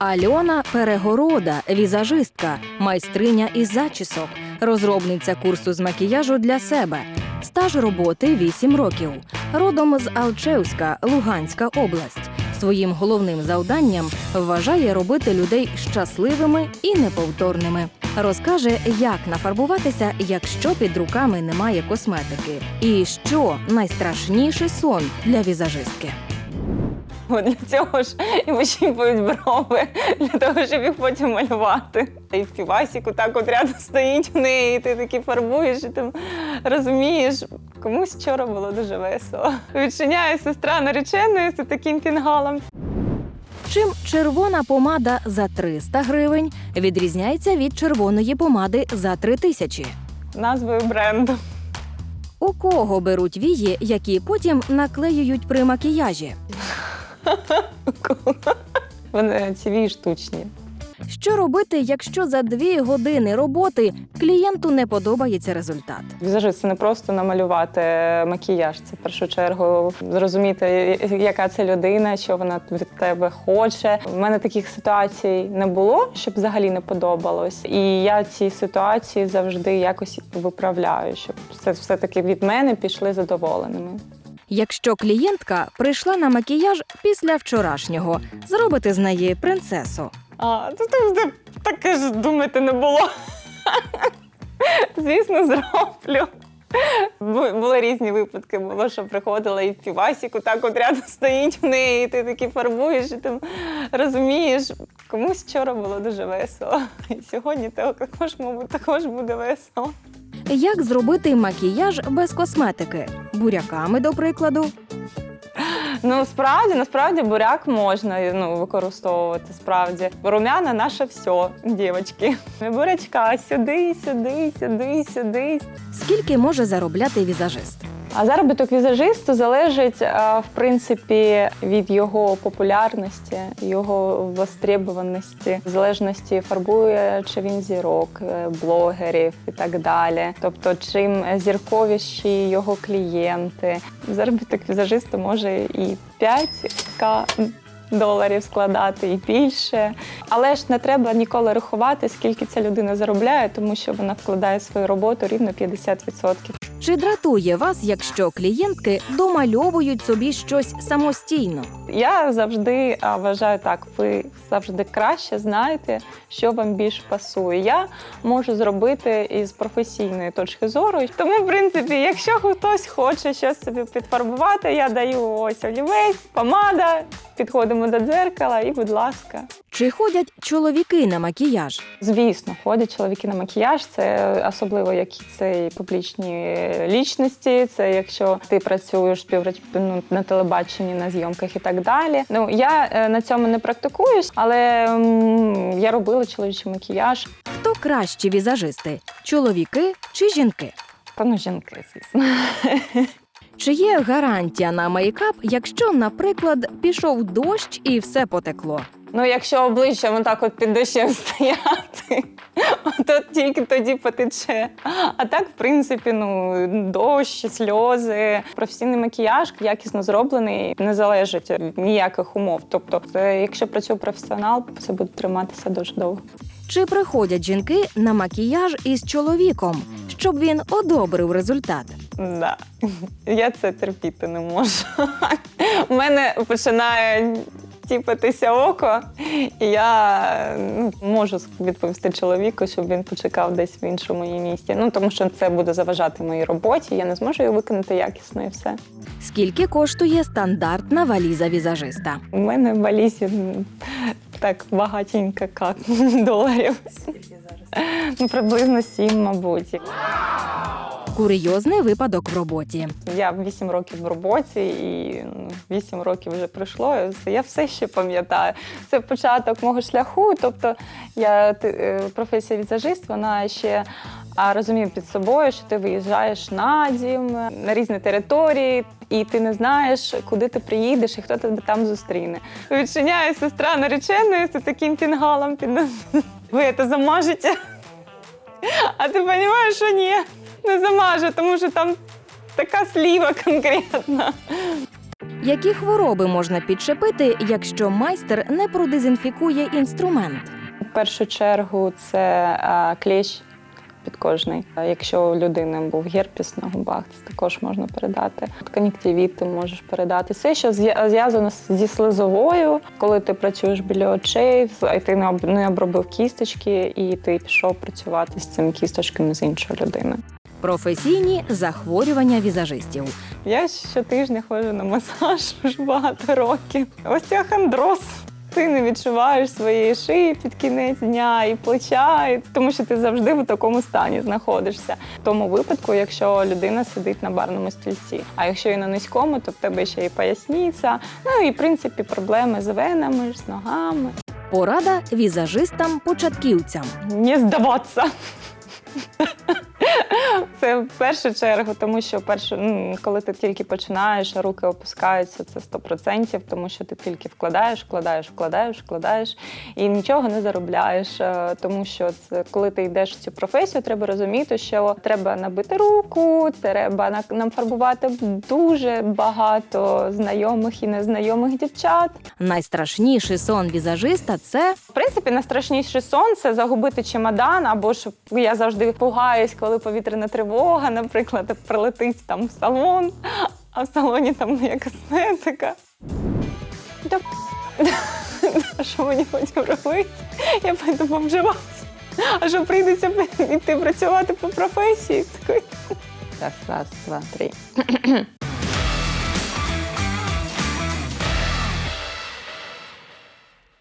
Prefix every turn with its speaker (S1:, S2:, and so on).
S1: Альона Перегорода, візажистка, майстриня із зачісок, розробниця курсу з макіяжу для себе. Стаж роботи 8 років. Родом з Алчевська, Луганська область. Своїм головним завданням вважає робити людей щасливими і неповторними. Розкаже, як нафарбуватися, якщо під руками немає косметики, і що найстрашніший сон для візажистки.
S2: От Для цього ж і вищіпують брови, для того, щоб їх потім малювати. І в півасіку так от рядом стоїть в неї, і ти такі фарбуєш, і ти розумієш. Комусь вчора було дуже весело. Відчиняє сестра нареченої з таким фінгалом.
S1: Чим червона помада за 300 гривень відрізняється від червоної помади за 3000?
S2: Назвою бренду.
S1: У кого беруть вії, які потім наклеюють при макіяжі?
S2: Вони ціві штучні.
S1: Що робити, якщо за дві години роботи клієнту не подобається результат?
S2: Візажист це не просто намалювати макіяж. Це в першу чергу зрозуміти, яка це людина, що вона від тебе хоче. У мене таких ситуацій не було, щоб взагалі не подобалось. І я ці ситуації завжди якось виправляю, щоб це все-таки від мене пішли задоволеними.
S1: Якщо клієнтка прийшла на макіяж після вчорашнього, зробити з неї принцесу.
S2: А, то ти таке ж думати не було. Звісно, зроблю. Були різні випадки. Було, що приходила і в півасіку, так от рядом стоїть в неї, і ти такі фарбуєш, і ти розумієш. Комусь вчора було дуже весело. І сьогодні також, мабуть, також буде весело.
S1: Як зробити макіяж без косметики? Буряками, до прикладу.
S2: Ну, справді, насправді буряк можна ну, використовувати. Справді. Румяна наше все, дівчатки. Бурячка сюди, сюди, сюди, сюди.
S1: Скільки може заробляти візажист?
S2: А заробіток візажисту залежить е, в принципі від його популярності, його востребуваності, в залежності фарбує чи він зірок, е, блогерів і так далі. Тобто, чим зірковіші його клієнти, заробіток візажисту може і 5к доларів складати і більше. Але ж не треба ніколи рахувати, скільки ця людина заробляє, тому що вона вкладає свою роботу рівно 50%.
S1: Чи дратує вас, якщо клієнтки домальовують собі щось самостійно?
S2: Я завжди а, вважаю так, ви завжди краще знаєте, що вам більш пасує. Я можу зробити із професійної точки зору. Тому, в принципі, якщо хтось хоче щось собі підфарбувати, я даю ось олівець, помада, підходимо до дзеркала і, будь ласка.
S1: Чи ходять чоловіки на макіяж?
S2: Звісно, ходять чоловіки на макіяж. Це особливо які це і публічні лічності. Це якщо ти працюєш ну, на телебаченні, на зйомках і так далі. Ну я е, на цьому не практикуюсь, але м, я робила чоловічий макіяж.
S1: Хто кращі візажисти чоловіки чи жінки?
S2: Та ну жінки, звісно.
S1: Чи є гарантія на мейкап, якщо, наприклад, пішов дощ і все потекло?
S2: Ну, якщо обличчям отак от під дощем стояти, то тільки тоді потече. А так, в принципі, ну дощ, сльози, професійний макіяж якісно зроблений, не залежить від ніяких умов. Тобто, якщо працює професіонал, це буде триматися дуже довго.
S1: Чи приходять жінки на макіяж із чоловіком, щоб він одобрив результат?
S2: Да. Я це терпіти не можу. У мене починає тіпатися око, і я ну, можу відповісти чоловіку, щоб він почекав десь в іншому її місці. Ну тому що це буде заважати моїй роботі. Я не зможу її виконати якісно і все.
S1: Скільки коштує стандартна валіза візажиста?
S2: У мене в валізі так багатенько как доларів. Скільки Ну, приблизно сім, мабуть.
S1: Курйозний випадок в роботі.
S2: Я 8 років в роботі, і ну, 8 років вже пройшло. Я все ще пам'ятаю. Це початок мого шляху. Тобто я е, професія візажист, вона ще а, розумію під собою, що ти виїжджаєш на дім на різні території, і ти не знаєш, куди ти приїдеш і хто тебе там зустріне. Відчиняє сестра нареченої з таким фінгалом під ви це замажете. А ти розумієш, що ні, не замаже, тому що там така сліва конкретна.
S1: Які хвороби можна підчепити, якщо майстер не продезінфікує інструмент?
S2: В першу чергу це а, клещ підкожний. А Якщо у людини був герпес на губах, це також можна передати. Кон'юктивіт ти можеш передати. Все, що зв'я- зв'язано зі слизовою, коли ти працюєш біля очей, і ти не об- не обробив кісточки, і ти пішов працювати з цими кісточками з іншою людиною.
S1: Професійні захворювання візажистів.
S2: Я щотижня ходжу на масаж вже багато років. Остеохондроз. Ти не відчуваєш своєї шиї під кінець дня і плеча, і- тому що ти завжди в такому стані знаходишся. В тому випадку, якщо людина сидить на барному стільці. А якщо і на низькому, то в тебе ще і поясниця. Ну і в принципі проблеми з венами, з ногами.
S1: Порада візажистам-початківцям.
S2: Не здаватися. Це в першу чергу, тому що перше, ну, коли ти тільки починаєш, а руки опускаються, це 100%, тому що ти тільки вкладаєш, вкладаєш, вкладаєш, вкладаєш і нічого не заробляєш. Е, Тому що це, коли ти йдеш в цю професію, треба розуміти, що треба набити руку, треба на- нафарбувати дуже багато знайомих і незнайомих дівчат.
S1: Найстрашніший сон візажиста це
S2: В принципі, найстрашніший сон це загубити чемодан, або ж я завжди пугаюсь, коли повітряна тривога, наприклад, прилетить там в салон, а в салоні там моя косметика. Та що мені потім робити? Я пойду повживати. А що прийдеться йти працювати по професії? Раз, раз, два, три.